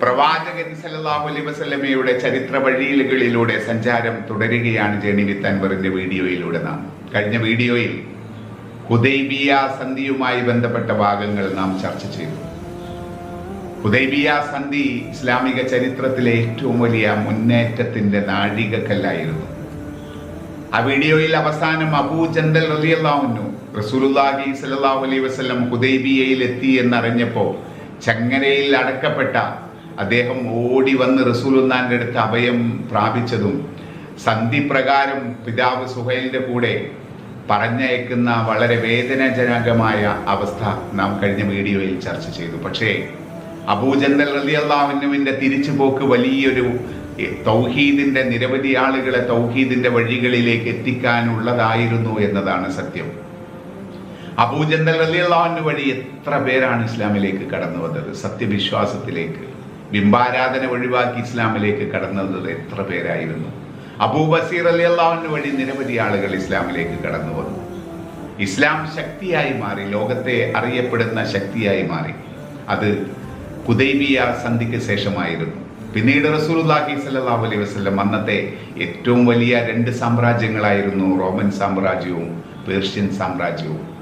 പ്രവാചകൻ സല്ലല്ലാഹു അലൈഹി വസ്ലമയുടെ ചരിത്ര വഴിയിലുകളിലൂടെ സഞ്ചാരം തുടരുകയാണ് ജേണി വിത്ത് അൻവറിന്റെ വീഡിയോയിലൂടെ നാം. കഴിഞ്ഞ വീഡിയോയിൽ ഹുദൈബിയ സന്ധിയുമായി ബന്ധപ്പെട്ട ഭാഗങ്ങൾ നാം ചർച്ച ചെയ്തു. ഹുദൈബിയ സന്ധി ഇസ്ലാമിക ചരിത്രത്തിലെ ഏറ്റവും വലിയ മുന്നേറ്റത്തിന്റെ നാഴികക്കല്ലായിരുന്നു. ആ വീഡിയോയിൽ അവസാനം അബൂ ജന്തൽ റളിയല്ലാഹു റസൂലുള്ളാഹി സ്വല്ലല്ലാഹു അലൈഹി വസല്ലം ഹുദൈബിയയിൽ എത്തി എന്നറിഞ്ഞപ്പോൾ ചങ്ങരയിൽ അടക്കപ്പെട്ട അദ്ദേഹം ഓടി വന്ന് റസൂലുള്ളാന്റെ അടുത്ത് അഭയം പ്രാപിച്ചതും സന്ധി പ്രകാരം പിതാവ് സുഹൈലിന്റെ കൂടെ പറഞ്ഞയക്കുന്ന വളരെ വേദനാജനകമായ അവസ്ഥ നാം കഴിഞ്ഞ വീഡിയോയിൽ ചർച്ച ചെയ്തു. പക്ഷേ അബൂജന്തൽ റളിയല്ലാഹുവിന്റെ തിരിച്ചുപോക്ക് വലിയൊരു തൗഹീദിന്റെ നിരവധി ആളുകളെ തൗഹീദിന്റെ വഴികളിലേക്ക് എത്തിക്കാനുള്ളതായിരുന്നു എന്നതാണ് സത്യം. അബൂജന്തൽ റളിയല്ലാഹു വഴി എത്ര പേരാണ് ഇസ്ലാമിലേക്ക് കടന്നു വന്നത് സത്യവിശ്വാസത്തിലേക്ക്. ബിംബാരാധന ഒഴിവാക്കി ഇസ്ലാമിലേക്ക് കടന്നത് എത്ര പേരായിരുന്നു? അബൂ ബസീർ അള്ളാഹുവിന് വഴി നിരവധി ആളുകൾ ഇസ്ലാമിലേക്ക് കടന്നു വന്നു. ഇസ്ലാം ശക്തിയായി മാറി ലോകത്തെ അറിയപ്പെടുന്ന ശക്തിയായി മാറി. അത് കുദൈബിയ സന്ധിക്ക് ശേഷമായിരുന്നു. പിന്നീട് റസൂലുള്ളാഹി സല്ലാ അലൈഹി വസ്ലം അന്നത്തെ ഏറ്റവും വലിയ രണ്ട് സാമ്രാജ്യങ്ങളായിരുന്നു റോമൻ സാമ്രാജ്യവും പേർഷ്യൻ സാമ്രാജ്യവും.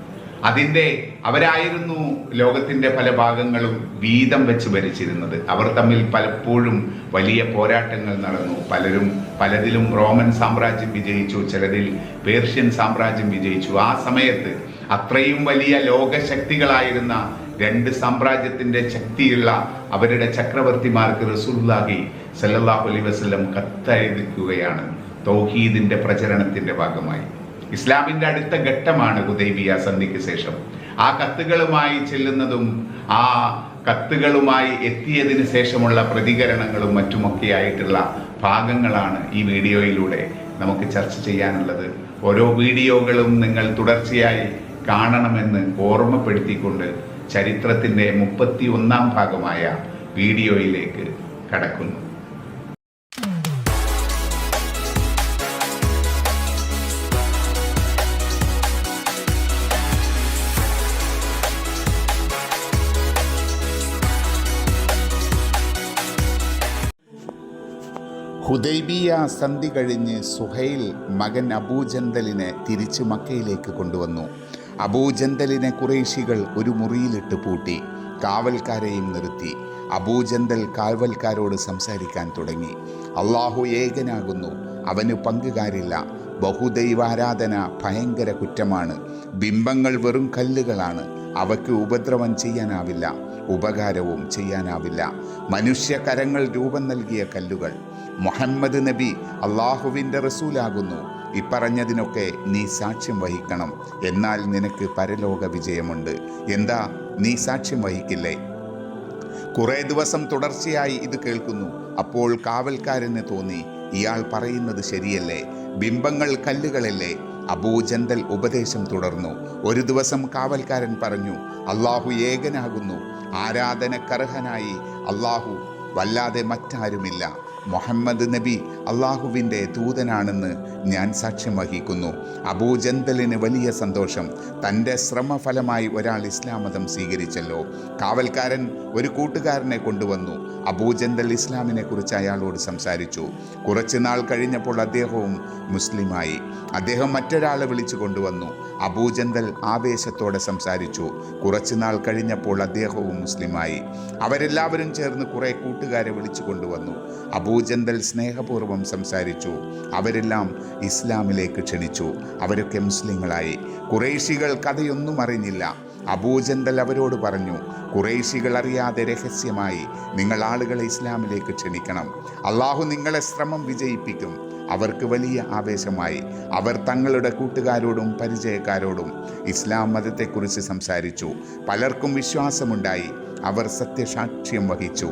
അതിന്റെ അവരായിരുന്നു ലോകത്തിന്റെ പല ഭാഗങ്ങളും വീതം വെച്ച് ഭരിച്ചിരുന്നത്. അവർ തമ്മിൽ പലപ്പോഴും വലിയ പോരാട്ടങ്ങൾ നടന്നു. പലരും പലതിലും റോമൻ സാമ്രാജ്യം വിജയിച്ചു ചിലതിൽ പേർഷ്യൻ സാമ്രാജ്യം വിജയിച്ചു. ആ സമയത്ത് അത്രയും വലിയ ലോകശക്തികളായിരുന്ന രണ്ട് സാമ്രാജ്യത്തിന്റെ ശക്തിയുള്ള അവരുടെ ചക്രവർത്തിമാർക്ക് റസൂലുള്ളാഹി സല്ലാഹു അലൈഹി വസല്ലം കത്തയക്കുകയാണ്. തൗഹീദിന്റെ പ്രചരണത്തിന്റെ ഭാഗമായി. ഇസ്ലാമിന്റെ അടുത്ത ഘട്ടമാണ് ഹുദൈബിയ സന്ധിക്ക് ശേഷം. ആ കത്തുകളുമായി ചെല്ലുന്നതും ആ കത്തുകളുമായി എത്തിയതിന് ശേഷമുള്ള പ്രതികരണങ്ങളും മറ്റുമൊക്കെ ആയിട്ടുള്ള ഭാഗങ്ങളാണ് ഈ വീഡിയോയിലൂടെ നമുക്ക് ചർച്ച ചെയ്യാനുള്ളത്. ഓരോ വീഡിയോകളും നിങ്ങൾ തുടർച്ചയായി കാണണമെന്ന് ഓർമ്മപ്പെടുത്തിക്കൊണ്ട് ചരിത്രത്തിന്റെ മുപ്പത്തി ഒന്നാം ഭാഗമായ വീഡിയോയിലേക്ക് കടക്കുന്നു. ഹുദൈബിയ സന്ധി കഴിഞ്ഞ് സുഹൈൽ മകൻ അബൂജന്തലിനെ തിരിച്ച് മക്കയിലേക്ക് കൊണ്ടുവന്നു. അബൂജന്തലിനെ കുറേശികൾ ഒരു മുറിയിലിട്ട് പൂട്ടി. കാവൽക്കാരെയും നിർത്തി. അബൂജന്തൽ കാവൽക്കാരോട് സംസാരിക്കാൻ തുടങ്ങി. അള്ളാഹു ഏകനാകുന്നു. അവന് പങ്കുകാരില്ല. ബഹുദൈവാരാധന ഭയങ്കര കുറ്റമാണ്. ബിംബങ്ങൾ വെറും കല്ലുകളാണ്. അവയ്ക്ക് ഉപദ്രവം ചെയ്യാനാവില്ല ഉപകാരവും ചെയ്യാനാവില്ല. മനുഷ്യ കരങ്ങൾ രൂപം നൽകിയ കല്ലുകൾ. മുഹമ്മദ് നബി അള്ളാഹുവിന്റെ റസൂലാകുന്നു. ഇപ്പറഞ്ഞതിനൊക്കെ നീ സാക്ഷ്യം വഹിക്കണം. എന്നാൽ നിനക്ക് പരലോക വിജയമുണ്ട്. എന്താ നീ സാക്ഷ്യം വഹിക്കില്ലേ? കുറേ ദിവസം തുടർച്ചയായി ഇത് കേൾക്കുന്നു. അപ്പോൾ കാവൽക്കാരന് തോന്നി ഇയാൾ പറയുന്നത് ശരിയല്ലേ? ബിംബങ്ങൾ കല്ലുകളല്ലേ? അബൂജന്തൽ ഉപദേശം തുടർന്നു. ഒരു ദിവസം കാവൽക്കാരൻ പറഞ്ഞു അള്ളാഹു ഏകനാകുന്നു. ആരാധനക്കർഹനായി. അള്ളാഹു വല്ലാതെ മറ്റാരുമില്ല. മുഹമ്മദ് നബി അള്ളാഹുവിന്റെ ദൂതനാണെന്ന് ഞാൻ സാക്ഷ്യം വഹിക്കുന്നു. അബൂജന്തലിന് വലിയ സന്തോഷം. തന്റെ ശ്രമഫലമായി ഒരാൾ ഇസ്ലാം മതം സ്വീകരിച്ചല്ലോ. കാവൽക്കാരൻ ഒരു കൂട്ടുകാരനെ കൊണ്ടുവന്നു. അബൂജന്തൽ ഇസ്ലാമിനെ കുറിച്ച് അയാളോട് സംസാരിച്ചു. കുറച്ച് നാൾ കഴിഞ്ഞപ്പോൾ അദ്ദേഹവും മുസ്ലിമായി. അദ്ദേഹം മറ്റൊരാളെ വിളിച്ചു കൊണ്ടുവന്നു. അബൂജന്തൽ ആവേശത്തോടെ സംസാരിച്ചു. കുറച്ച് നാൾ കഴിഞ്ഞപ്പോൾ അദ്ദേഹവും മുസ്ലിമായി. അവരെല്ലാവരും ചേർന്ന് കുറേ കൂട്ടുകാരെ വിളിച്ചു കൊണ്ടുവന്നു. അബൂജന്തൽ സ്നേഹപൂർവം സംസാരിച്ചു. അവരെല്ലാം ഇസ്ലാമിലേക്ക് ക്ഷണിച്ചു. അവരൊക്കെ മുസ്ലിങ്ങളായി. കുറേശികൾ കഥയൊന്നും അറിഞ്ഞില്ല. അബൂജന്തൽ അവരോട് പറഞ്ഞു കുറേശികൾ അറിയാതെ രഹസ്യമായി നിങ്ങൾ ആളുകളെ ഇസ്ലാമിലേക്ക് ക്ഷണിക്കണം. അള്ളാഹു നിങ്ങളെ ശ്രമം വിജയിപ്പിക്കും. അവർക്ക് വലിയ ആവേശമായി. അവർ തങ്ങളുടെ കൂട്ടുകാരോടും പരിചയക്കാരോടും ഇസ്ലാം മതത്തെക്കുറിച്ച് സംസാരിച്ചു. പലർക്കും വിശ്വാസമുണ്ടായി. അവർ സത്യസാക്ഷ്യം വഹിച്ചു.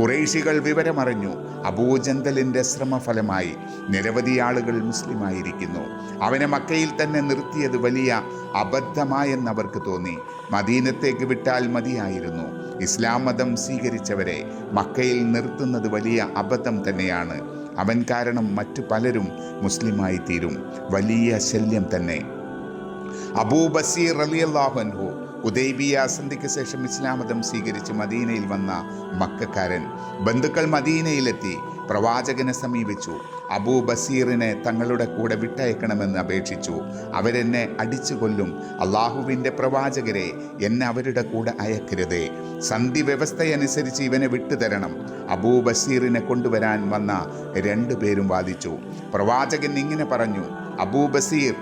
കുറേശികൾ വിവരമറിഞ്ഞു. അബൂജന്തലിന്റെ ശ്രമഫലമായി നിരവധി ആളുകൾ മുസ്ലിമായിരിക്കുന്നു. അവനെ മക്കയിൽ തന്നെ നിർത്തിയത് വലിയ അബദ്ധമായെന്ന് അവർക്ക് തോന്നി. മദീനത്തേക്ക് വിട്ടാൽ മതിയായിരുന്നു. ഇസ്ലാം മതം സ്വീകരിച്ചവരെ മക്കയിൽ നിർത്തുന്നത് വലിയ അബദ്ധം തന്നെയാണ്. അവൻ കാരണം മറ്റു പലരും മുസ്ലിമായി തീരും വലിയ ശല്യം തന്നെ. അബൂ ബസീർ അലിയല്ലാഹു അൻഹു ഉദൈബിയ സന്ധിക്ക് ശേഷം ഇസ്ലാം മതം സ്വീകരിച്ച് മദീനയിൽ വന്ന മക്കാരൻ. ബന്ധുക്കൾ മദീനയിലെത്തി പ്രവാചകനെ സമീപിച്ചു. അബൂ ബസീറിനെ തങ്ങളുടെ കൂടെ വിട്ടയക്കണമെന്ന് അപേക്ഷിച്ചു. അവരെന്നെ അടിച്ചു കൊല്ലും അള്ളാഹുവിന്റെ പ്രവാചകരെ എന്നെ അവരുടെ കൂടെ അയക്കരുതേ. സന്ധി വ്യവസ്ഥയനുസരിച്ച് ഇവനെ വിട്ടുതരണം. അബൂ ബസീറിനെ കൊണ്ടുവരാൻ വന്ന രണ്ടു പേരും വാദിച്ചു. പ്രവാചകൻ ഇങ്ങനെ പറഞ്ഞു അബൂ ബസീർ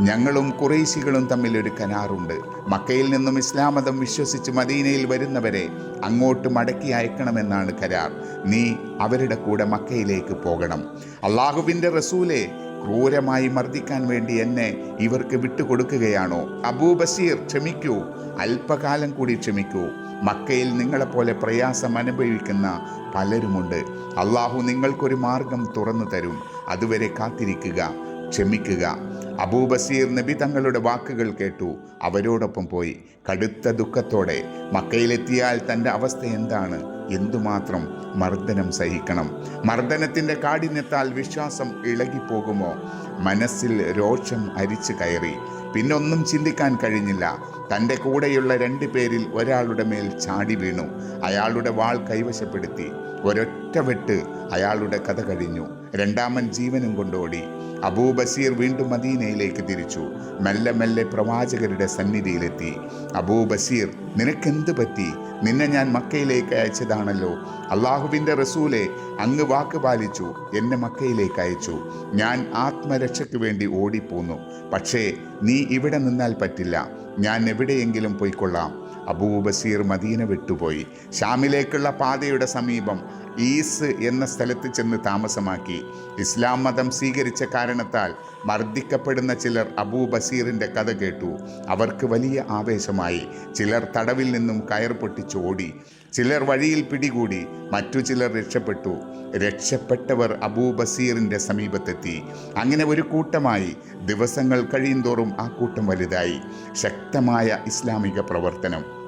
ഞങ്ങളും കുറേശികളും തമ്മിൽ ഒരു കരാറുണ്ട് മക്കയിൽ നിന്നും ഇസ്ലാം മതം വിശ്വസിച്ച് മദീനയിൽ വരുന്നവരെ അങ്ങോട്ട് മടക്കി അയക്കണമെന്നാണ് കരാർ. നീ അവരുടെ കൂടെ മക്കയിലേക്ക് പോകണം. അള്ളാഹുവിന്റെ റസൂലെ ക്രൂരമായി മർദ്ദിക്കാൻ വേണ്ടി എന്നെ ഇവർക്ക് വിട്ടുകൊടുക്കുകയാണോ? അബൂ ബസീർ ക്ഷമിക്കൂ. അല്പകാലം കൂടി ക്ഷമിക്കൂ. മക്കയിൽ നിങ്ങളെപ്പോലെ പ്രയാസം അനുഭവിക്കുന്ന പലരുമുണ്ട്. അള്ളാഹു നിങ്ങൾക്കൊരു മാർഗം തുറന്നു തരും. അതുവരെ കാത്തിരിക്കുക ക്ഷമിക്കുക. അബൂബസീർ നബി തങ്ങളുടെ വാക്കുകൾ കേട്ടു. അവരോടൊപ്പം പോയി. കടുത്ത ദുഃഖത്തോടെ മക്കയിലെത്തിയാൽ തന്റെ അവസ്ഥ എന്താണ്? എന്തുമാത്രം മർദ്ദനം സഹിക്കണം? മർദ്ദനത്തിന്റെ കാഠിന്യത്താൽ വിശ്വാസം ഇളകിപ്പോകുമോ? മനസ്സിൽ രോഷം അരിച്ചു കയറി. പിന്നൊന്നും ചിന്തിക്കാൻ കഴിഞ്ഞില്ല. തന്റെ കൂടെയുള്ള രണ്ടു പേരിൽ ഒരാളുടെ മേൽ ചാടി വീണു. അയാളുടെ വാൾ കൈവശപ്പെടുത്തി. ഒരൊറ്റ വെട്ട് അയാളുടെ കഥ കഴിഞ്ഞു. രണ്ടാമൻ ജീവനും കൊണ്ടോടി അബൂ ബസീർ വീണ്ടും മദീനയിലേക്ക് തിരിച്ചു. മെല്ലെ മെല്ലെ പ്രവാചകരുടെ സന്നിധിയിലെത്തി. അബൂ ബസീർ നിനക്കെന്ത് പറ്റി? നിന്നെ ഞാൻ മക്കയിലേക്ക് അയച്ചതാണല്ലോ. അള്ളാഹുവിന്റെ റസൂലെ അങ്ങ് വാക്ക് പാലിച്ചു എന്നെ മക്കയിലേക്ക് അയച്ചു. ഞാൻ ആത്മരക്ഷയ്ക്ക് വേണ്ടി ഓടിപ്പോന്നു. പക്ഷേ നീ ഇവിടെ നിന്നാൽ പറ്റില്ല. ഞാൻ എവിടെയെങ്കിലും പോയിക്കൊള്ളാം. അബൂബസീർ മദീന വിട്ടുപോയി. ഷാമിലേക്കുള്ള പാതയുടെ സമീപം ഈസ് എന്ന സ്ഥലത്ത് ചെന്ന് താമസമാക്കി. ഇസ്ലാം മതം സ്വീകരിച്ച കാരണത്താൽ മർദ്ദിക്കപ്പെടുന്ന ചിലർ അബൂ ബസീറിന്റെ കഥ കേട്ടു. അവർക്ക് വലിയ ആവേശമായി. ചിലർ തടവിൽ നിന്നും കയർ പൊട്ടിച്ച് ഓടി. ചിലർ വഴിയിൽ പിടികൂടി. മറ്റു ചിലർ രക്ഷപ്പെട്ടു. രക്ഷപ്പെട്ടവർ അബൂ ബസീറിന്റെ സമീപത്തെത്തി. അങ്ങനെ ഒരു കൂട്ടമായി ദിവസങ്ങൾ കഴിയുന്തോറും ആ കൂട്ടം വലുതായി. ശക്തമായ ഇസ്ലാമിക പ്രവർത്തനം.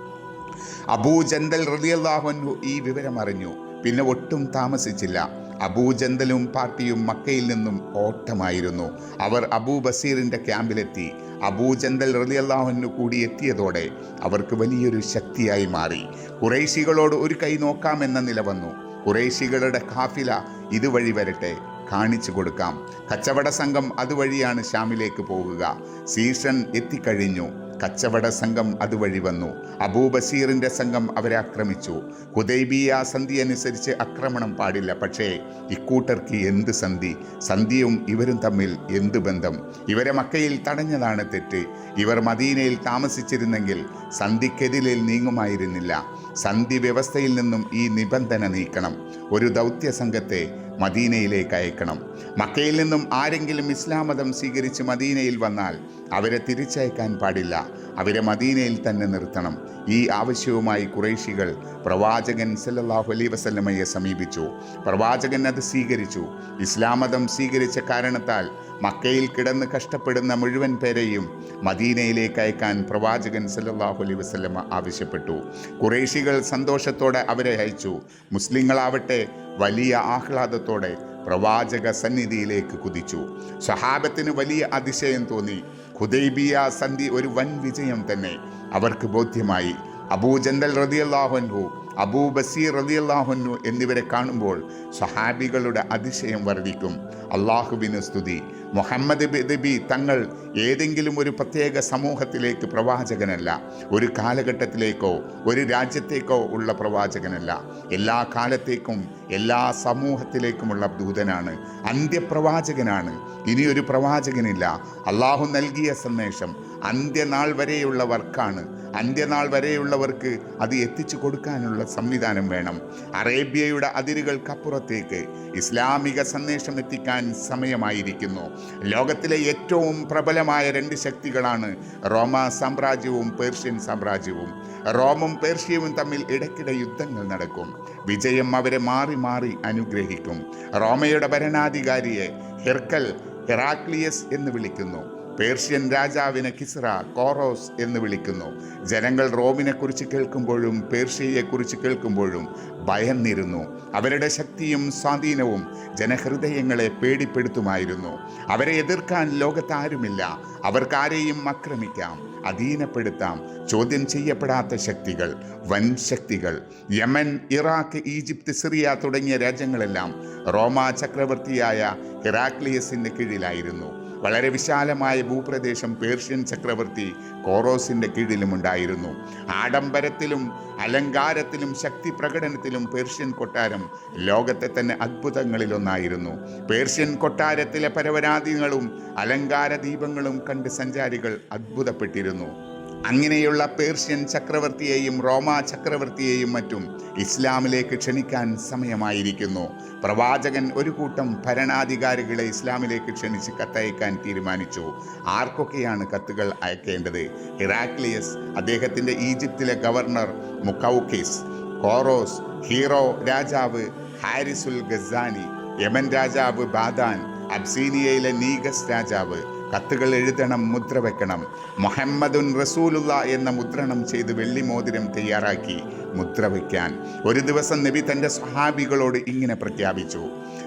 അബൂ ജന്തൽ റലിയല്ലാഹു ഈ വിവരം അറിഞ്ഞു. പിന്നെ ഒട്ടും താമസിച്ചില്ല. അബൂജന്തലും പാർട്ടിയും മക്കയിൽ നിന്നും ഓട്ടമായിരുന്നു. അവർ അബൂ ബസീറിന്റെ ക്യാമ്പിലെത്തി. അബൂജന്തൽ റലിയല്ലാഹുനു കൂടി എത്തിയതോടെ അവർക്ക് വലിയൊരു ശക്തിയായി മാറി. കുറേശികളോട് ഒരു കൈ നോക്കാമെന്ന നില വന്നു. കുറേശികളുടെ കാഫില ഇതുവഴി വരട്ടെ കാണിച്ചു കൊടുക്കാം. കച്ചവട സംഘം അതുവഴിയാണ് ഷാമിലേക്ക് പോകുക. സീസൺ എത്തിക്കഴിഞ്ഞു. കച്ചവട സംഘം അതുവഴി വന്നു. അബൂബസീറിന്റെ സംഘം അവരെ ആക്രമിച്ചു. ഹുദൈബിയ സന്ധി അനുസരിച്ച് ആക്രമണം പാടില്ല. പക്ഷേ ഇക്കൂട്ടർക്ക് എന്ത് സന്ധി? സന്ധിയും ഇവരും തമ്മിൽ എന്ത് ബന്ധം? ഇവരെ മക്കയിൽ തടഞ്ഞതാണ് തെറ്റ്. ഇവർ മദീനയിൽ താമസിച്ചിരുന്നെങ്കിൽ സന്ധിക്കെതിരിൽ നീങ്ങുമായിരുന്നില്ല. സന്ധി വ്യവസ്ഥയിൽ നിന്നും ഈ നിബന്ധന നീക്കണം. ഒരു ദൗത്യ സംഘത്തെ മദീനയിലേക്ക് അയക്കണം. മക്കയിൽ നിന്നും ആരെങ്കിലും ഇസ്ലാം മതം സ്വീകരിച്ച് മദീനയിൽ വന്നാൽ അവരെ തിരിച്ചയക്കാൻ പാടില്ല. അവരെ മദീനയിൽ തന്നെ നിർത്തണം. ഈ ആവശ്യവുമായി കുറേശികൾ പ്രവാചകൻ സല്ലാഹു അലൈ വസല്ലമയെ സമീപിച്ചു. പ്രവാചകൻ അത് സ്വീകരിച്ചു. ഇസ്ലാമതം സ്വീകരിച്ച കാരണത്താൽ മക്കയിൽ കിടന്ന് കഷ്ടപ്പെടുന്ന മുഴുവൻ പേരെയും മദീനയിലേക്ക് അയക്കാൻ പ്രവാചകൻ സല്ലാഹു അലൈ വസല്ലമ ആവശ്യപ്പെട്ടു. കുറേശികൾ സന്തോഷത്തോടെ അവരെ അയച്ചു. മുസ്ലിങ്ങളാവട്ടെ വലിയ ആഹ്ലാദത്തോടെ പ്രവാചക സന്നിധിയിലേക്ക് കുതിച്ചു. സഹാബത്തിന് വലിയ അതിശയം തോന്നി. ഖുദൈബിയ സന്ധി ഒരു വൻ വിജയം തന്നെ. അവർക്ക് ബോധ്യമായി. അബൂജന്തൽ റതിയല്ലാഹുൻഹു അബൂ ബസീർ റതിയല്ലാഹുന്നു എന്നിവരെ കാണുമ്പോൾ സഹാബികളുടെ അതിശയം വർദ്ധിക്കും. അള്ളാഹുബിന് സ്തുതി. മുഹമ്മദ് ബി തങ്ങൾ ഏതെങ്കിലും ഒരു പ്രത്യേക സമൂഹത്തിലേക്ക് പ്രവാചകനല്ല. ഒരു കാലഘട്ടത്തിലേക്കോ ഒരു രാജ്യത്തേക്കോ ഉള്ള പ്രവാചകനല്ല. എല്ലാ കാലത്തേക്കും എല്ലാ സമൂഹത്തിലേക്കുമുള്ള ദൂതനാണ്. അന്ത്യപ്രവാചകനാണ്. ഇനിയൊരു പ്രവാചകനില്ല. അള്ളാഹു നൽകിയ സന്ദേശം അന്ത്യനാൾ വരെയുള്ള വർക്കാണ്. അന്ത്യനാൾ വരെയുള്ളവർക്ക് അത് എത്തിച്ചു കൊടുക്കാനുള്ള സംവിധാനം വേണം. അറേബ്യയുടെ അതിരുകൾക്കപ്പുറത്തേക്ക് ഇസ്ലാമിക സന്ദേശം എത്തിക്കാൻ സമയമായിരിക്കുന്നു. ലോകത്തിലെ ഏറ്റവും പ്രബലമായ രണ്ട് ശക്തികളാണ് റോമ സാമ്രാജ്യവും പേർഷ്യൻ സാമ്രാജ്യവും. റോമും പേർഷ്യയും തമ്മിൽ ഇടയ്ക്കിടെ യുദ്ധങ്ങൾ നടക്കും. വിജയം അവരെ മാറി മാറി അനുഗ്രഹിക്കും. റോമയുടെ ഭരണാധികാരിയെ ഹെർക്കൽ ഹെറാക്ലിയസ് എന്ന് വിളിക്കുന്നു. പേർഷ്യൻ രാജാവിനെ കിസ്ര കോറോസ് എന്ന് വിളിക്കുന്നു. ജനങ്ങൾ റോമിനെക്കുറിച്ച് കേൾക്കുമ്പോഴും പേർഷ്യയെക്കുറിച്ച് കേൾക്കുമ്പോഴും ഭയന്നിരുന്നു. അവരുടെ ശക്തിയും സ്വാധീനവും ജനഹൃദയങ്ങളെ പേടിപ്പെടുത്തുമായിരുന്നു. അവരെ എതിർക്കാൻ ലോകത്താരുമില്ല. അവർക്കാരെയും ആക്രമിക്കാം അധീനപ്പെടുത്താം ചോദ്യം ചെയ്യപ്പെടാത്ത ശക്തികൾ വൻ ശക്തികൾ. യമൻ ഇറാഖ് ഈജിപ്ത് സിറിയ തുടങ്ങിയ രാജ്യങ്ങളെല്ലാം റോമാ ചക്രവർത്തിയായ ഹിറാക്ലിയസിന്റെ കീഴിലായിരുന്നു. വളരെ വിശാലമായ ഭൂപ്രദേശം പേർഷ്യൻ ചക്രവർത്തി കോറോസിന്റെ കീഴിലുമുണ്ടായിരുന്നു ആഡംബരത്തിലും അലങ്കാരത്തിലും ശക്തി പ്രകടനത്തിലും പേർഷ്യൻ കൊട്ടാരം ലോകത്തെ തന്നെ അത്ഭുതങ്ങളിലൊന്നായിരുന്നു. പേർഷ്യൻ കൊട്ടാരത്തിലെ പരവരാധികളും അലങ്കാര ദീപങ്ങളും കണ്ട് സഞ്ചാരികൾ അത്ഭുതപ്പെട്ടിരുന്നു. അങ്ങനെയുള്ള പേർഷ്യൻ ചക്രവർത്തിയെയും റോമ ചക്രവർത്തിയെയും മറ്റും ഇസ്ലാമിലേക്ക് ക്ഷണിക്കാൻ സമയമായിരിക്കുന്നു. പ്രവാചകൻ ഒരു കൂട്ടം ഭരണാധികാരികളെ ഇസ്ലാമിലേക്ക് ക്ഷണിച്ച് കത്തയക്കാൻ തീരുമാനിച്ചു. ആർക്കൊക്കെയാണ് കത്തുകൾ അയക്കേണ്ടത്? ഹിറാക്ലിയസ് അദ്ദേഹത്തിന്റെ ഈജിപ്തിലെ ഗവർണർ മുക്കൌക്കിസ് കോറോസ് ഹീറോ രാജാവ് ഹാരിസുൽ ഗസാനി യമൻ രാജാവ് ബാദാൻ അബ്സീനിയയിലെ നീഗസ് രാജാവ് കത്തുകൾ എഴുതണം മുദ്ര വെക്കണം. മുഹമ്മദുൻ റസൂലുള്ള എന്ന മുദ്രണം ചെയ്ത് വെള്ളി മോതിരം തയ്യാറാക്കി മുദ്ര വയ്ക്കാൻ ഒരു ദിവസം നബി തന്റെ സ്വഹാബികളോട് ഇങ്ങനെ പ്രഖ്യാപിച്ചു.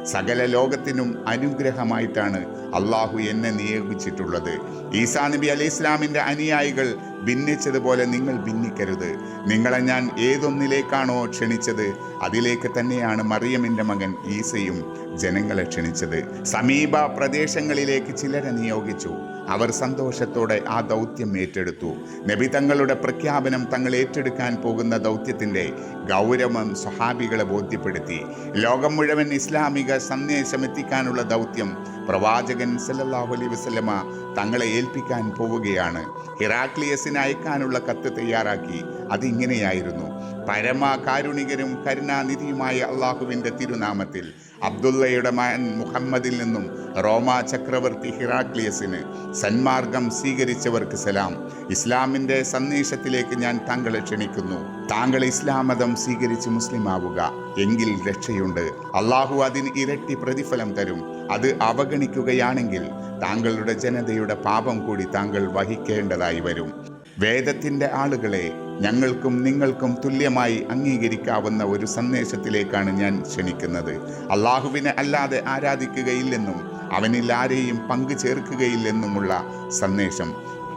സകല ലോകത്തിനും അനുഗ്രഹമായിട്ടാണ് അള്ളാഹു എന്നെ നിയോഗിച്ചിട്ടുള്ളത്. ഈസാ നബി അലൈഹി ഇസ്ലാമിന്റെ അനുയായികൾ ഭിന്നിച്ചതുപോലെ നിങ്ങൾ ഭിന്നിക്കരുത്. നിങ്ങളെ ഞാൻ ഏതൊന്നിലേക്കാണോ ക്ഷണിച്ചത് അതിലേക്ക് തന്നെയാണ് മറിയമിന്റെ മകൻ ഈസയും ജനങ്ങളെ ക്ഷണിച്ചത്. സമീപ പ്രദേശങ്ങളിലേക്ക് ചിലരെ നിയോഗിച്ചു. അവർ സന്തോഷത്തോടെ ആ ദൗത്യം ഏറ്റെടുത്തു. നബി തങ്ങളുടെ പ്രഖ്യാപനം തങ്ങൾ ഏറ്റെടുക്കാൻ പോകുന്ന ദൗത്യത്തിന്റെ ഗൗരവം സ്വഹാബികളെ ബോധ്യപ്പെടുത്തി. ലോകം മുഴുവൻ ഇസ്ലാമിക സന്ദേശം എത്തിക്കാനുള്ള ദൗത്യം പ്രവാചകൻ സല്ലല്ലാഹു അലൈഹി വസല്ലമ തങ്ങളെ ഏൽപ്പിക്കാൻ പോവുകയാണ്. ഹിറാക്ലിയസിന് അയക്കാനുള്ള കത്ത് തയ്യാറാക്കി. അതിങ്ങനെയായിരുന്നു. പരമകാരുണികരും കരുണാനിധിയുമായ അള്ളാഹുവിന്റെ തിരുനാമത്തിൽ അബ്ദുള്ളയുടെ മകൻ മുഹമ്മദിൽ നിന്നും റോമാ ചക്രവർത്തി ഹിറാക്ലിയസിന് സന്മാർഗം സ്വീകരിച്ചവർക്ക് സലാം. ഇസ്ലാമിന്റെ സന്ദേശത്തിലേക്ക് ഞാൻ താങ്കളെ ക്ഷണിക്കുന്നു. താങ്കൾ ഇസ്ലാം മതം സ്വീകരിച്ച് മുസ്ലിം ആവുക എങ്കിൽ രക്ഷയുണ്ട്. അള്ളാഹു അതിന് ഇരട്ടി പ്രതിഫലം തരും. അത് അവഗണിക്കുകയാണെങ്കിൽ താങ്കളുടെ ജനതയുടെ പാപം കൂടി താങ്കൾ വഹിക്കേണ്ടതായി വരും. വേദത്തിന്റെ ആളുകളെ ഞങ്ങൾക്കും നിങ്ങൾക്കും തുല്യമായി അംഗീകരിക്കാവുന്ന ഒരു സന്ദേശത്തിലേക്കാണ് ഞാൻ ക്ഷണിക്കുന്നത്. അള്ളാഹുവിനെ അല്ലാതെ ആരാധിക്കുകയില്ലെന്നും അവനിൽ ആരെയും പങ്കു ചേർക്കുകയില്ലെന്നുമുള്ള സന്ദേശം.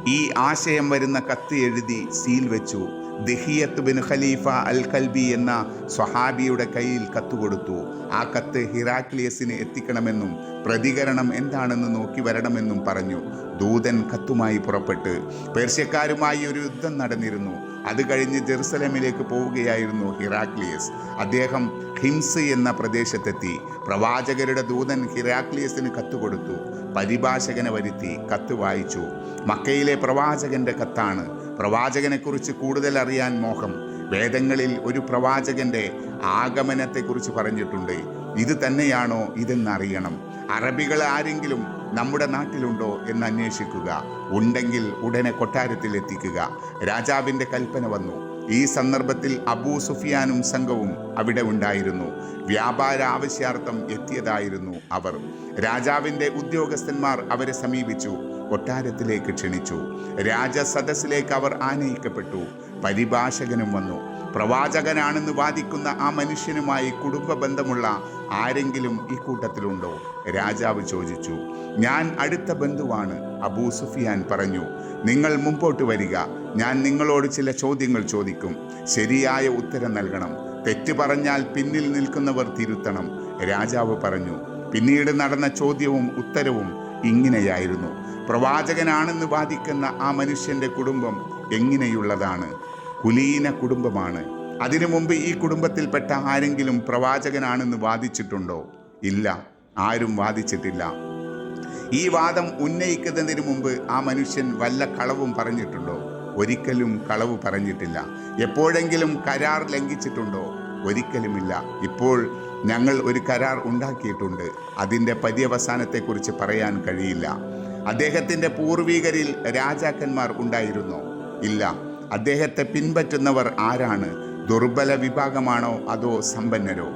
ഈ ആശയം വരുന്ന കത്ത് എഴുതി സീൽ വെച്ചു. ദഹിയത്ത് ബിൻ ഖലീഫ അൽ കൽബി എന്ന സ്വഹാബിയുടെ കയ്യിൽ കത്ത് കൊടുത്തു. ആ കത്ത് ഹിറാക്ലിയസിന് എത്തിക്കണമെന്നും പ്രതികരണം എന്താണെന്ന് നോക്കി വരണമെന്നും പറഞ്ഞു. ദൂതൻ കത്തുമായി പുറപ്പെട്ട് പേർഷ്യക്കാരുമായി ഒരു യുദ്ധം നടന്നിരുന്നു. അത് കഴിഞ്ഞ് ജെറുസലേമിലേക്ക് പോവുകയായിരുന്നു ഹിറാക്ലിയസ്. അദ്ദേഹം ഹിംസ് എന്ന പ്രദേശത്തെത്തി. പ്രവാചകരുടെ ദൂതൻ ഹിറാക്ലിയസിന് കത്തുകൊടുത്തു. പരിഭാഷകനെ വരുത്തി കത്ത് വായിച്ചു. മക്കയിലെ പ്രവാചകന്റെ കത്താണ്. പ്രവാചകനെക്കുറിച്ച് കൂടുതൽ അറിയാൻ മോഹം. വേദങ്ങളിൽ ഒരു പ്രവാചകന്റെ ആഗമനത്തെക്കുറിച്ച് പറഞ്ഞിട്ടുണ്ട്. ഇത് തന്നെയാണോ ഇതെന്നറിയണം. അറബികൾ ആരെങ്കിലും നമ്മുടെ നാട്ടിലുണ്ടോ എന്ന് അന്വേഷിക്കുക. ഉണ്ടെങ്കിൽ ഉടനെ കൊട്ടാരത്തിൽ എത്തിക്കുക. രാജാവിന്റെ കൽപ്പന വന്നു. ഈ സന്ദർഭത്തിൽ അബൂ സുഫിയാനും സംഘവും അവിടെ ഉണ്ടായിരുന്നു. വ്യാപാര ആവശ്യാർത്ഥം എത്തിയതായിരുന്നു അവർ. രാജാവിന്റെ ഉദ്യോഗസ്ഥന്മാർ അവരെ സമീപിച്ചു. കൊട്ടാരത്തിലേക്ക് ക്ഷണിച്ചു. രാജസദസ്സിലേക്ക് അവർ ആനയിക്കപ്പെട്ടു. പരിഭാഷകനും വന്നു. പ്രവാചകനാണെന്ന് വാദിക്കുന്ന ആ മനുഷ്യനുമായി കുടുംബ ബന്ധമുള്ള ആരെങ്കിലും ഈ കൂട്ടത്തിലുണ്ടോ? രാജാവ് ചോദിച്ചു. ഞാൻ അടുത്ത ബന്ധുവാണ് അബൂ സുഫിയാൻ പറഞ്ഞു. നിങ്ങൾ മുമ്പോട്ട് വരിക. ഞാൻ നിങ്ങളോട് ചില ചോദ്യങ്ങൾ ചോദിക്കും. ശരിയായ ഉത്തരം നൽകണം. തെറ്റ് പറഞ്ഞാൽ പിന്നിൽ നിൽക്കുന്നവർ തിരുത്തണം. രാജാവ് പറഞ്ഞു. പിന്നീട് നടന്ന ചോദ്യവും ഉത്തരവും ഇങ്ങനെയായിരുന്നു. പ്രവാചകനാണെന്ന് വാദിക്കുന്ന ആ മനുഷ്യന്റെ കുടുംബം എങ്ങനെയുള്ളതാണ്? കുലീന കുടുംബമാണ്. അതിനു മുമ്പ് ഈ കുടുംബത്തിൽപ്പെട്ട ആരെങ്കിലും പ്രവാചകനാണെന്ന് വാദിച്ചിട്ടുണ്ടോ? ഇല്ല. ആരും വാദിച്ചിട്ടില്ല. ഈ വാദം ഉന്നയിക്കുന്നതിന് മുമ്പ് ആ മനുഷ്യൻ വല്ല കളവും പറഞ്ഞിട്ടുണ്ടോ? ഒരിക്കലും കളവ് പറഞ്ഞിട്ടില്ല. എപ്പോഴെങ്കിലും കരാർ ലംഘിച്ചിട്ടുണ്ടോ? ഒരിക്കലുമില്ല. ഇപ്പോൾ ഞങ്ങൾ ഒരു കരാർ ഉണ്ടാക്കിയിട്ടുണ്ട്. അതിന്റെ പര്യവസാനത്തെക്കുറിച്ച് പറയാൻ കഴിയില്ല. അദ്ദേഹത്തിന്റെ പൂർവീകരിൽ രാജാക്കന്മാർ ഉണ്ടായിരുന്നോ? ഇല്ല. അദ്ദേഹത്തെ പിൻപറ്റുന്നവർ ആരാണ്? ദുർബല വിഭാഗമാണോ അതോ സമ്പന്നരോ?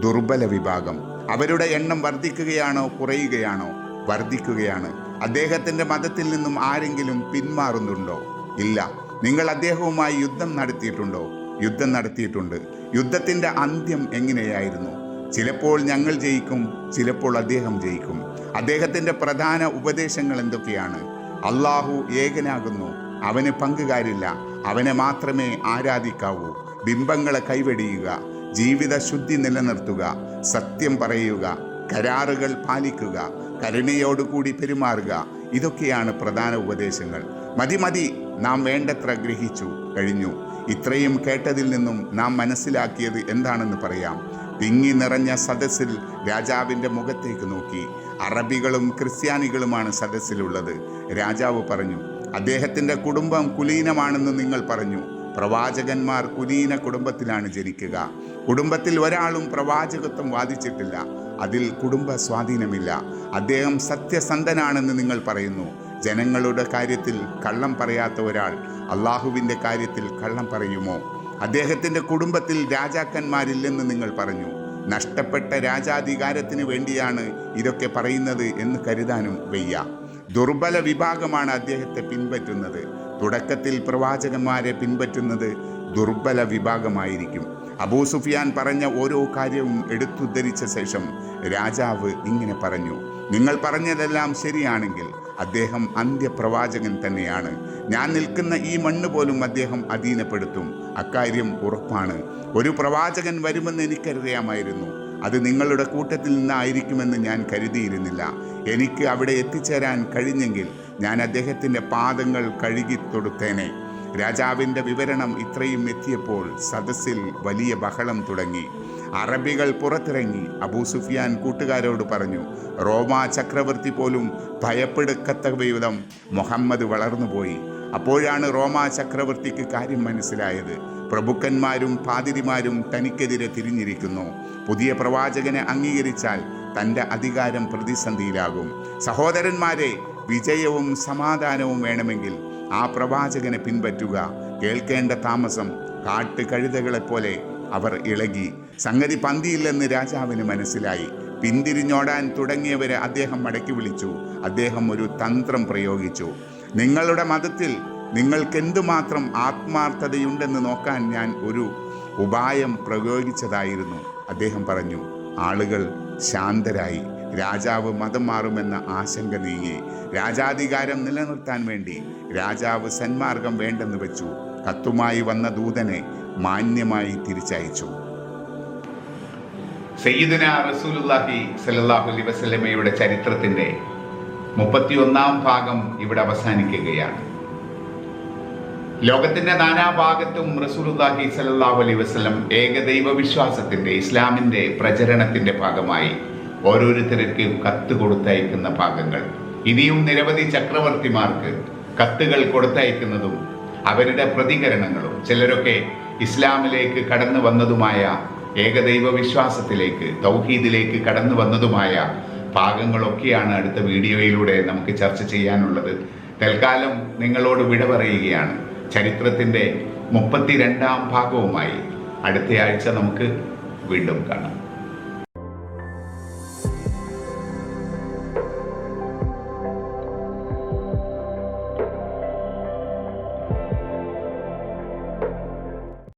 ദുർബല വിഭാഗം. അവരുടെ എണ്ണം വർദ്ധിക്കുകയാണോ കുറയുകയാണോ? വർദ്ധിക്കുകയാണ്. അദ്ദേഹത്തിന്റെ മതത്തിൽ നിന്നും ആരെങ്കിലും പിന്മാറുന്നുണ്ടോ? ഇല്ല. നിങ്ങൾ അദ്ദേഹവുമായി യുദ്ധം നടത്തിയിട്ടുണ്ടോ? യുദ്ധം നടത്തിയിട്ടുണ്ട്. യുദ്ധത്തിന്റെ അന്ത്യം എങ്ങനെയായിരുന്നു? ചിലപ്പോൾ ഞങ്ങൾ ജയിക്കും ചിലപ്പോൾ അദ്ദേഹം ജയിക്കും. അദ്ദേഹത്തിന്റെ പ്രധാന ഉപദേശങ്ങൾ എന്തൊക്കെയാണ്? അള്ളാഹു ഏകനാകുന്നു അവന് പങ്കുകാരില്ല. അവനെ മാത്രമേ ആരാധിക്കാവൂ. ബിംബങ്ങളെ കൈവെടിയുക. ജീവിത ശുദ്ധി നിലനിർത്തുക. സത്യം പറയുക. കരാറുകൾ പാലിക്കുക. കരുണയോടുകൂടി പെരുമാറുക. ഇതൊക്കെയാണ് പ്രധാന ഉപദേശങ്ങൾ. മതി മതി. നാം വേണ്ടത്ര ഗ്രഹിച്ചു കഴിഞ്ഞു. ഇത്രയും കേട്ടതിൽ നിന്നും നാം മനസ്സിലാക്കിയത് എന്താണെന്ന് പറയാം. തിങ്ങി നിറഞ്ഞ സദസ്സിൽ രാജാവിന്റെ മുഖത്തേക്ക് നോക്കി. അറബികളും ക്രിസ്ത്യാനികളുമാണ് സദസ്സിലുള്ളത്. രാജാവ് പറഞ്ഞു അദ്ദേഹത്തിന്റെ കുടുംബം കുലീനമാണെന്ന് നിങ്ങൾ പറഞ്ഞു. പ്രവാചകന്മാർ കുലീന കുടുംബത്തിലാണ് ജനിക്കുക. കുടുംബത്തിൽ ഒരാളും പ്രവാചകത്വം വാദിച്ചിട്ടില്ല. അതിൽ കുടുംബ സ്വാധീനമില്ല. അദ്ദേഹം സത്യസന്ധനാണെന്ന് നിങ്ങൾ പറയുന്നു. ജനങ്ങളുടെ കാര്യത്തിൽ കള്ളം പറയാത്ത ഒരാൾ അള്ളാഹുവിന്റെ കാര്യത്തിൽ കള്ളം പറയുമോ? അദ്ദേഹത്തിന്റെ കുടുംബത്തിൽ രാജാക്കന്മാരില്ലെന്ന് നിങ്ങൾ പറഞ്ഞു. നഷ്ടപ്പെട്ട രാജാധികാരത്തിന് വേണ്ടിയാണ് ഇതൊക്കെ പറയുന്നത് എന്ന് കരുതാനും വയ്യ. ദുർബല വിഭാഗമാണ് അദ്ദേഹത്തെ പിൻപറ്റുന്നത്. തുടക്കത്തിൽ പ്രവാചകന്മാരെ പിൻപറ്റുന്നത് ദുർബല വിഭാഗമായിരിക്കും. അബൂ സുഫിയാൻ പറഞ്ഞ ഓരോ കാര്യവും എടുത്തുദ്ധരിച്ച ശേഷം രാജാവ് ഇങ്ങനെ പറഞ്ഞു നിങ്ങൾ പറഞ്ഞതെല്ലാം ശരിയാണെങ്കിൽ അദ്ദേഹം അന്ത്യപ്രവാചകൻ തന്നെയാണ്. ഞാൻ നിൽക്കുന്ന ഈ മണ്ണ് പോലും അദ്ദേഹം അധീനപ്പെടുത്തും. അക്കാര്യം ഉറപ്പാണ്. ഒരു പ്രവാചകൻ വരുമെന്ന് എനിക്കറിയാമായിരുന്നു. അത് നിങ്ങളുടെ കൂട്ടത്തിൽ നിന്നായിരിക്കുമെന്ന് ഞാൻ കരുതിയിരുന്നില്ല. എനിക്ക് അവിടെ എത്തിച്ചേരാൻ കഴിഞ്ഞെങ്കിൽ ഞാൻ അദ്ദേഹത്തിന്റെ പാദങ്ങൾ കഴുകി തൊടുത്തേനെ. രാജാവിന്റെ വിവരണം ഇത്രയും എത്തിയപ്പോൾ സദസ്സിൽ വലിയ ബഹളം തുടങ്ങി. അറബികൾ പുറത്തിറങ്ങി. അബൂ സുഫിയാൻ കൂട്ടുകാരോട് പറഞ്ഞു റോമാ ചക്രവർത്തി പോലും ഭയപ്പെടുക്കത്ത വിധം മുഹമ്മദ് വളർന്നുപോയി. അപ്പോഴാണ് റോമാ ചക്രവർത്തിക്ക് കാര്യം മനസ്സിലായത്. പ്രഭുക്കന്മാരും പാതിരിമാരും തനിക്കെതിരെ തിരിഞ്ഞിരിക്കുന്നു. പുതിയ പ്രവാചകനെ അംഗീകരിച്ചാൽ തന്റെ അധികാരം പ്രതിസന്ധിയിലാകും. സഹോദരന്മാരെ വിജയവും സമാധാനവും വേണമെങ്കിൽ ആ പ്രവാചകനെ പിൻപറ്റുക. കേൾക്കേണ്ട താമസം കാട്ടുകഴുതകളെപ്പോലെ അവർ ഇളകി. സംഗതി പന്തിയില്ലെന്ന് രാജാവിന് മനസ്സിലായി. പിന്തിരിഞ്ഞോടാൻ തുടങ്ങിയവരെ അദ്ദേഹം മടക്കി വിളിച്ചു. അദ്ദേഹം ഒരു തന്ത്രം പ്രയോഗിച്ചു. നിങ്ങളുടെ മതത്തിൽ നിങ്ങൾക്ക് എന്തുമാത്രം ആത്മാർത്ഥതയുണ്ടെന്ന് നോക്കാൻ ഞാൻ ഒരു ഉപായം പ്രയോഗിച്ചതായിരുന്നു. അദ്ദേഹം പറഞ്ഞു ആളുകൾ ശാന്തരായി രാജാവ് മതം മാറുമെന്ന ആശങ്ക നീങ്ങി രാജാധികാരം നിലനിർത്താൻ വേണ്ടി രാജാവ് സന്മാർഗം വേണ്ടെന്ന് വെച്ചു കത്തുമായി വന്ന ദൂതനെ മാന്യമായി തിരിച്ചയച്ചു. സയ്യിദുന റസൂലുല്ലാഹി വസല്ലമയുടെ ചരിത്രത്തിന്റെ മുപ്പത്തിയൊന്നാം ഭാഗം ഇവിടെ അവസാനിക്കുകയാണ്. ലോകത്തിന്റെ നാനാഭാഗത്തും റസൂലുല്ലാഹി സല്ലല്ലാഹു അലൈഹി വസല്ലം ഏകദൈവ വിശ്വാസത്തിന്റെ ഇസ്ലാമിന്റെ പ്രചരണത്തിന്റെ ഭാഗമായി ഓരോരുത്തർക്കും കത്ത് കൊടുത്തയക്കുന്ന ഭാഗങ്ങൾ. ഇനിയും നിരവധി ചക്രവർത്തിമാർക്ക് കത്തുകൾ കൊടുത്തയക്കുന്നതും അവരുടെ പ്രതികരണങ്ങളും ചിലരൊക്കെ ഇസ്ലാമിലേക്ക് കടന്നു വന്നതുമായ ഏകദൈവ വിശ്വാസത്തിലേക്ക് തൗഹീദിലേക്ക് കടന്നു വന്നതുമായ ഭാഗങ്ങളൊക്കെയാണ് അടുത്ത വീഡിയോയിലൂടെ നമുക്ക് ചർച്ച ചെയ്യാനുള്ളത്. തൽക്കാലം നിങ്ങളോട് വിട പറയുകയാണ്. ചരിത്രത്തിന്റെ മുപ്പത്തിരണ്ടാം ഭാഗവുമായി അടുത്തയാഴ്ച നമുക്ക് വീണ്ടും കാണാം.